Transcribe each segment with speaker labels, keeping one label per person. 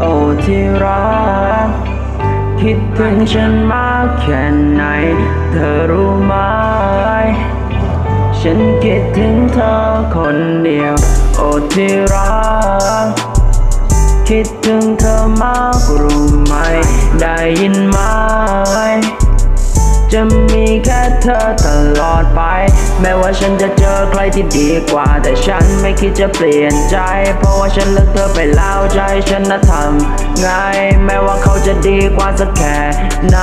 Speaker 1: โอ้ที่รักคิดถึงฉันมากแค่ไหน เธอรู้ไหม ฉันคิดถึงเธอคนเดียว โอ้ที่รักคิดถึงเธอมากรู้ไหม ได้ยินไหม แม้ว่าฉันจะเจอใครที่ดีกว่า แต่ฉันไม่คิดจะเปลี่ยนใจ เพราะว่าฉันเลือกเธอไปแล้วใจฉันน่ะทำไงแม้ว่าเขาจะดีกว่าสักแค่ไหน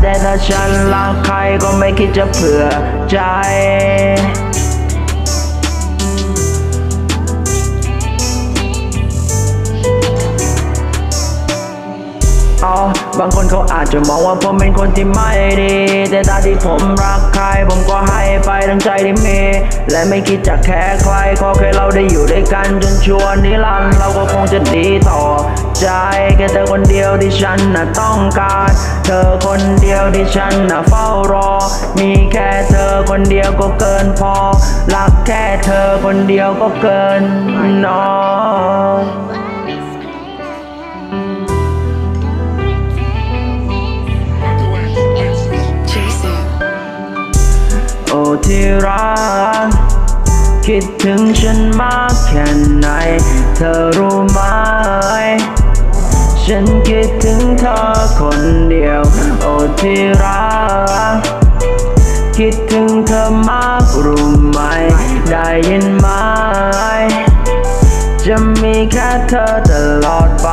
Speaker 1: แต่ถ้าฉันรักใครก็ไม่คิดจะเผื่อใจ บางคนเขาอาจจะมองว่าผมเป็นคนที่ไม่ดี แต่ตาที่ผมรักใคร ผมก็ให้ไปทั้งใจที่มี และไม่คิดจะแค่ใครขอแค่เราได้อยู่ด้วยกันจนช่วนิรันดร์เราก็คงจะดีต่อใจแค่เธอคนเดียวที่ฉันน่ะต้องการ เธอคนเดียวที่ฉันน่ะเฝ้ารอ มีแค่เธอคนเดียวก็เกินพอ รักแค่เธอคนเดียวก็เกินนอน ที่รัก คิดถึงฉันมากแค่ไหน เธอรู้ไหม ฉันคิดถึงเธอคนเดียว โอ้ที่รัก คิดถึงเธอมากรู้ไหม ได้ยินไหม จะมีแค่เธอตลอดไป